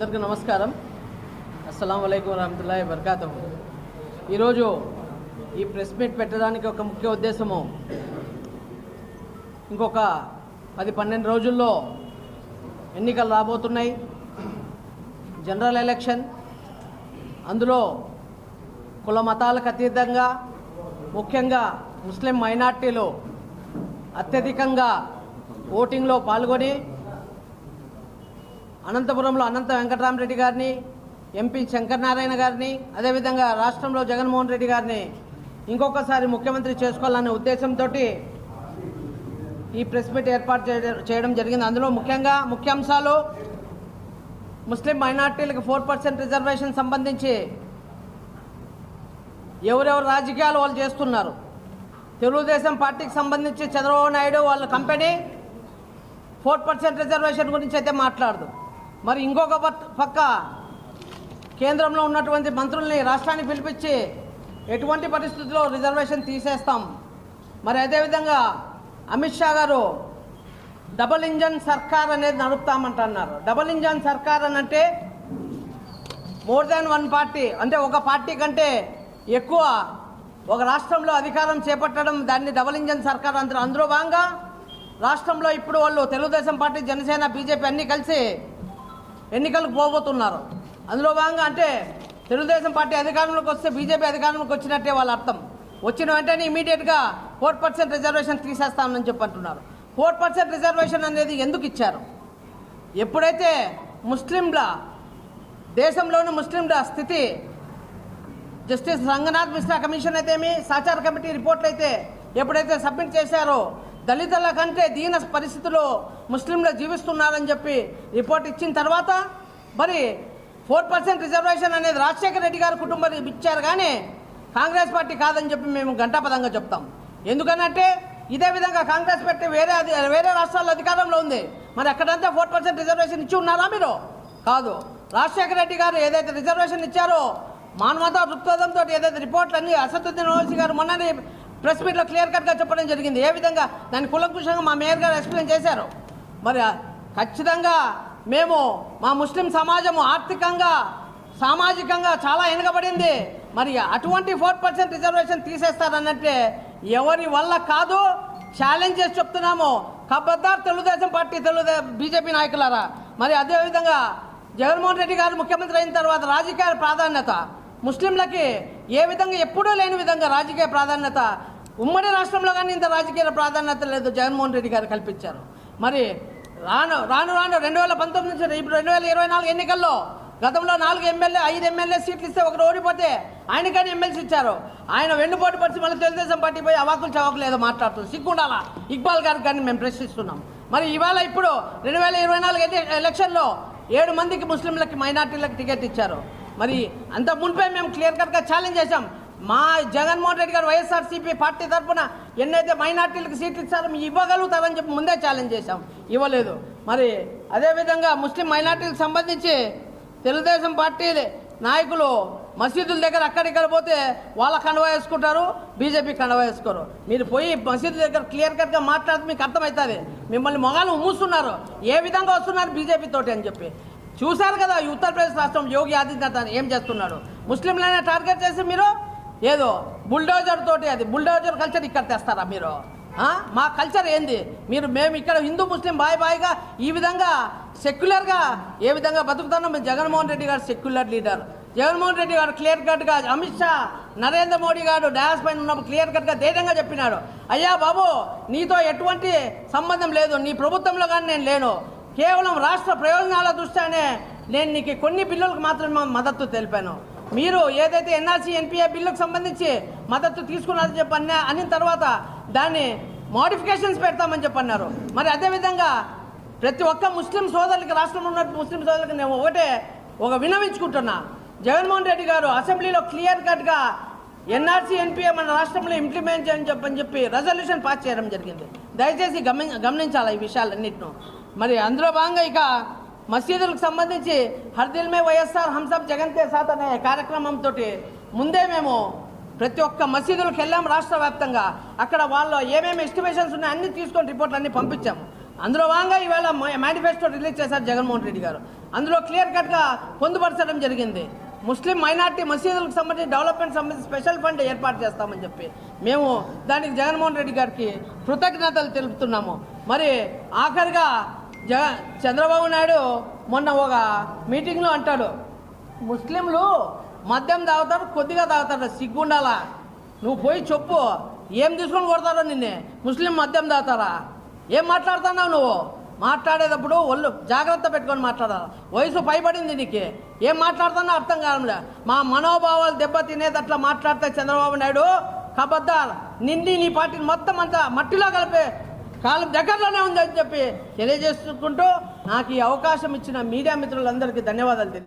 అందరికీ నమస్కారం. అస్సలం అయికం వరహతుల్లా వరకాతం ఈరోజు ఈ ప్రెస్ మీట్ పెట్టడానికి ఒక ముఖ్య ఉద్దేశము. ఇంకొక పది పన్నెండు రోజుల్లో ఎన్నికలు రాబోతున్నాయి. General election. అందులో కుల మతాలకు అతీతంగా ముఖ్యంగా ముస్లిం మైనార్టీలు అత్యధికంగా ఓటింగ్లో పాల్గొని అనంతపురంలో అనంత వెంకటరామరెడ్డి గారిని ఎంపీ శంకరనారాయణ గారిని అదేవిధంగా రాష్ట్రంలో జగన్మోహన్ రెడ్డి గారిని ఇంకొకసారి ముఖ్యమంత్రి చేసుకోవాలనే ఉద్దేశంతో ఈ ప్రెస్ మీట్ ఏర్పాటు చేయడం చేయడం జరిగింది. అందులో ముఖ్యంగా ముఖ్యాంశాలు ముస్లిం మైనార్టీలకు ఫోర్ పర్సెంట్ రిజర్వేషన్ సంబంధించి ఎవరెవరు రాజకీయాలు వాళ్ళు చేస్తున్నారు. తెలుగుదేశం పార్టీకి సంబంధించి చంద్రబాబు నాయుడు వాళ్ళ కంపెనీ ఫోర్ పర్సెంట్ రిజర్వేషన్ గురించి అయితే మాట్లాడదు. మరి ఇంకొక పట్- పక్క కేంద్రంలో ఉన్నటువంటి మంత్రుల్ని రాష్ట్రానికి పిలిపించి ఎటువంటి పరిస్థితుల్లో రిజర్వేషన్ తీసేస్తాం? మరి అదేవిధంగా అమిత్ షా గారు డబుల్ ఇంజన్ సర్కార్ అనేది నడుపుతామంటున్నారు. డబుల్ ఇంజన్ సర్కార్ అని అంటే మోర్ దాన్ వన్ పార్టీ. అంటే ఒక పార్టీ కంటే ఎక్కువ ఒక రాష్ట్రంలో అధికారం చేపట్టడం దాన్ని డబుల్ ఇంజన్ సర్కార్ అంటారు. అందులో భాగంగా రాష్ట్రంలో ఇప్పుడు వాళ్ళు తెలుగుదేశం పార్టీ జనసేన బీజేపీ అన్నీ కలిసి ఎన్నికలకు పోబోతున్నారు. అందులో భాగంగా అంటే తెలుగుదేశం పార్టీ అధికారంలోకి వస్తే బీజేపీ అధికారంలోకి వచ్చినట్టే వాళ్ళ అర్థం. వచ్చిన వెంటనే ఇమీడియట్గా ఫోర్ పర్సెంట్ రిజర్వేషన్ తీసేస్తామని చెప్పి అంటున్నారు. ఫోర్ పర్సెంట్ రిజర్వేషన్ అనేది ఎందుకు ఇచ్చారు? ఎప్పుడైతే ముస్లింల దేశంలోని ముస్లింల స్థితి జస్టిస్ రంగనాథ్ మిశ్రా కమిషన్ అయితే ఏమి సాచార కమిటీ రిపోర్ట్లు అయితే ఎప్పుడైతే సబ్మిట్ చేశారో దళితుల కంటే దీన పరిస్థితుల్లో ముస్లింలు జీవిస్తున్నారని చెప్పి రిపోర్ట్ ఇచ్చిన తర్వాత మరి ఫోర్ పర్సెంట్ రిజర్వేషన్ అనేది రాజశేఖర రెడ్డి గారి కుటుంబం ఇచ్చారు కానీ కాంగ్రెస్ పార్టీ కాదని చెప్పి మేము ఘంటాపదంగా చెప్తాం. ఎందుకనంటే ఇదే విధంగా కాంగ్రెస్ పార్టీ వేరే అది వేరే రాష్ట్రాల్లో అధికారంలో ఉంది. మరి అక్కడంతా ఫోర్ పర్సెంట్ రిజర్వేషన్ ఇచ్చి ఉన్నారా మీరు? కాదు. రాజశేఖర రెడ్డి గారు ఏదైతే రిజర్వేషన్ ఇచ్చారో మానవతా దృక్పథంతో ఏదైతే రిపోర్ట్లన్నీ అసదుద్దీన్ ఓవైసీ గారు మొన్ననే ప్రెస్ మీట్లో క్లియర్ కట్గా చెప్పడం జరిగింది. ఏ విధంగా? దాన్ని కులంకుశంగా మా మేయర్ గారు ఎక్స్ప్లెయిన్ చేశారు. మరి ఖచ్చితంగా మేము మా ముస్లిం సమాజము ఆర్థికంగా సామాజికంగా చాలా వెనుకబడింది మరి అటువంటి ఫోర్ పర్సెంట్ రిజర్వేషన్ తీసేస్తారన్నట్టే ఎవరి వల్ల కాదు ఛాలెంజ్ చేసి చెప్తున్నాము. కబద్దార్ తెలుగుదేశం పార్టీ తెలుగుదేశం బీజేపీ నాయకులారా. మరి అదేవిధంగా జగన్మోహన్ రెడ్డి గారు ముఖ్యమంత్రి అయిన తర్వాత రాజకీయ ప్రాధాన్యత. ముస్లింలకి ఏ విధంగా ఎప్పుడూ లేని విధంగా రాజకీయ ప్రాధాన్యత. ఉమ్మడి రాష్ట్రంలో కానీ ఇంత రాజకీయ ప్రాధాన్యత లేదు. జగన్మోహన్ రెడ్డి గారు కల్పించారు. మరి రాను రాను రాను రెండు వేల పంతొమ్మిది నుంచి ఇప్పుడు రెండు వేల ఇరవై నాలుగు ఎన్నికల్లో గతంలో నాలుగు ఎమ్మెల్యే ఐదు ఎమ్మెల్యే సీట్లు ఇస్తే ఒకరు ఓడిపోతే ఆయన కానీ ఎమ్మెల్సీ ఇచ్చారు. ఆయన వెన్నుపోటు పరిచి మళ్ళీ తెలుగుదేశం పార్టీ పోయి అవాకులు చవాకులు ఏదో మాట్లాడుతుంది. సిగ్గుండాలా? ఇక్బాల్ గారికి కానీ మేము ప్రశ్నిస్తున్నాం. మరి ఇవాళ ఇప్పుడు రెండు వేల ఇరవై నాలుగు ఎలక్షన్లో ఏడు మందికి ముస్లింలకి మైనార్టీలకు టికెట్ ఇచ్చారు. మరి అంత మునిపే మేము క్లియర్ కట్గా ఛాలెంజ్ చేశాం. మా జగన్మోహన్ రెడ్డి గారు వైఎస్ఆర్సీపీ పార్టీ తరఫున ఎన్నైతే మైనార్టీలకు సీట్లు ఇచ్చారో మీ ఇవ్వగలుగుతారని చెప్పి ముందే ఛాలెంజ్ చేశాం. ఇవ్వలేదు. మరి అదేవిధంగా ముస్లిం మైనార్టీలకు సంబంధించి తెలుగుదేశం పార్టీ నాయకులు మసీదుల దగ్గర అక్కడిక్కడ పోతే వాళ్ళ కండవ వేసుకుంటారు బీజేపీ కండవ వేసుకోరు. మీరు పోయి మసీదు దగ్గర క్లియర్ కట్గా మాట్లాడితే మీకు అర్థమవుతుంది మిమ్మల్ని మొగాలు మూస్తున్నారు. ఏ విధంగా వస్తున్నారు బీజేపీ తోటి అని చెప్పి. చూశారు కదా ఉత్తరప్రదేశ్ రాష్ట్రం యోగి ఆదిత్యనాథ్ ఏం చేస్తున్నాడు. ముస్లింలనే టార్గెట్ చేసి మీరు ఏదో బుల్డోజర్ తోటి అది బుల్డోజర్ కల్చర్ ఇక్కడ తెస్తారా మీరు? మా కల్చర్ ఏంది? మీరు మేము ఇక్కడ హిందూ ముస్లిం బాయ్ బాయ్గా ఈ విధంగా సెక్యులర్గా ఏ విధంగా బతుకుతున్నాం మేము జగన్మోహన్ రెడ్డి గారు సెక్యులర్ లీడర్ జగన్మోహన్ రెడ్డి గారు క్లియర్ కట్గా అమిత్ షా నరేంద్ర మోడీ గారు డయాస్ పైన ఉన్నప్పుడు క్లియర్ కట్గా ధైర్యంగా చెప్పినాడు. అయ్యా బాబు నీతో ఎటువంటి సంబంధం లేదు. నీ ప్రభుత్వంలో కానీ నేను లేను. కేవలం రాష్ట్ర ప్రయోజనాల దృష్ట్యానే నేను నీకు కొన్ని బిల్లులకు మాత్రమే మద్దతు తెలిపాను. మీరు ఏదైతే ఎన్ఆర్సీ ఎన్పిఏ బిల్లుకు సంబంధించి మద్దతు తీసుకున్నారని చెప్పి అన్న అనిన తర్వాత దాన్ని మోడిఫికేషన్స్ పెడతామని చెప్పి అన్నారు. మరి అదేవిధంగా ప్రతి ఒక్క ముస్లిం సోదరులకి రాష్ట్రంలో ఉన్న ముస్లిం సోదరులకి నేను ఒకటే ఒక వినవించుకుంటున్నా జగన్మోహన్ రెడ్డి గారు అసెంబ్లీలో క్లియర్ కట్గా ఎన్ఆర్సీ ఎన్పిఏ మన రాష్ట్రంలో ఇంప్లిమెంట్ చేయని చెప్పని చెప్పి రెజల్యూషన్ పాస్ చేయడం జరిగింది. దయచేసి గమని గమనించాలి ఈ విషయాలన్నింటినూ? మరి అందులో భాగంగా ఇక మసీదులకు సంబంధించి హర్దిల్మే మే వైఎస్ఆర్ హంసబ్ జగన్ కే సాత్ అనే కార్యక్రమంతో ముందే మేము ప్రతి ఒక్క మసీదులకు వెళ్ళాం రాష్ట్ర వ్యాప్తంగా. అక్కడ వాళ్ళు ఏమేమి ఎస్టిమేషన్స్ ఉన్నాయో అన్ని తీసుకొని రిపోర్ట్లు అన్ని పంపించాము అందులో భాగంగా ఈవేళ మేనిఫెస్టో రిలీజ్ చేశారు జగన్మోహన్ రెడ్డి గారు. అందులో క్లియర్ కట్గా పొందుపరచడం జరిగింది. ముస్లిం మైనార్టీ మసీదులకు సంబంధించి డెవలప్మెంట్ సంబంధించి స్పెషల్ ఫండ్ ఏర్పాటు చేస్తామని చెప్పి మేము దానికి జగన్మోహన్ రెడ్డి గారికి కృతజ్ఞతలు తెలుపుతున్నాము. మరి ఆఖరిగా జగ చంద్రబాబు నాయుడు మొన్న ఒక మీటింగ్లో అంటాడు ముస్లింలు మద్యం తాగుతారు కొద్దిగా తాగుతారు సిగ్గుండాలా? నువ్వు పోయి చెప్పు ఏం తీసుకొని కొడతారో నిన్నే? ముస్లిం మద్యం తాగుతారా? ఏం మాట్లాడుతున్నావు నువ్వు? మాట్లాడేటప్పుడు ఒళ్ళు జాగ్రత్త పెట్టుకొని మాట్లాడాలి? వయసు పైబడింది నీకు. ఏం మాట్లాడుతున్నా అర్థం కాదులే మా మనోభావాలు దెబ్బతినేది మాట్లాడితే చంద్రబాబు నాయుడు కబద్దార్ నిండి నీ పార్టీని మొత్తం అంతా మట్టిలో కలిపే కాలం దగ్గరలోనే ఉందని చెప్పి తెలియజేసుకుంటూ నాకు ఈ అవకాశం ఇచ్చిన మీడియా మిత్రులందరికీ ధన్యవాదాలు